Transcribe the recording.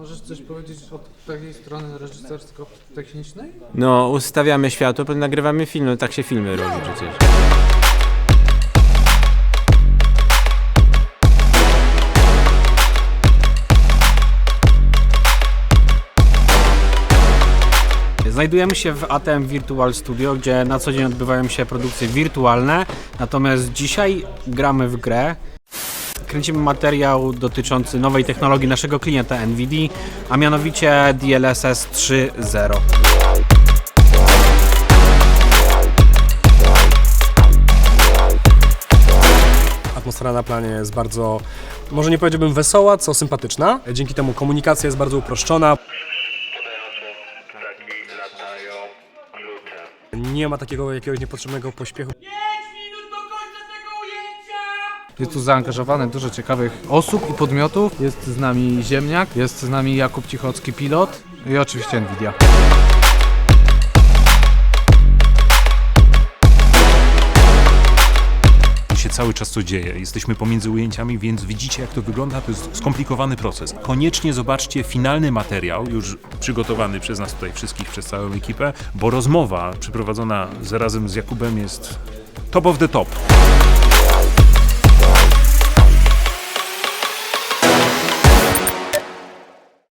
Możesz coś powiedzieć od takiej strony reżysersko-technicznej? No, ustawiamy światło, potem nagrywamy film, no tak się filmy robi przecież. Znajdujemy się w ATM Virtual Studio, gdzie na co dzień odbywają się produkcje wirtualne, natomiast dzisiaj gramy w grę. Kręcimy materiał dotyczący nowej technologii naszego klienta NVIDIA, a mianowicie DLSS 3.0. Atmosfera na planie jest bardzo, może nie powiedziałbym wesoła, co sympatyczna. Dzięki temu komunikacja jest bardzo uproszczona. Nie ma takiego jakiegoś niepotrzebnego pośpiechu. Jest tu zaangażowane dużo ciekawych osób i podmiotów. Jest z nami Ziemniak, jest z nami Jakub Cichocki, pilot i oczywiście Nvidia. Się cały czas co dzieje. Jesteśmy pomiędzy ujęciami, więc widzicie jak to wygląda. To jest skomplikowany proces. Koniecznie zobaczcie finalny materiał, już przygotowany przez nas tutaj wszystkich, przez całą ekipę, bo rozmowa przeprowadzona zarazem z Jakubem jest top of the top.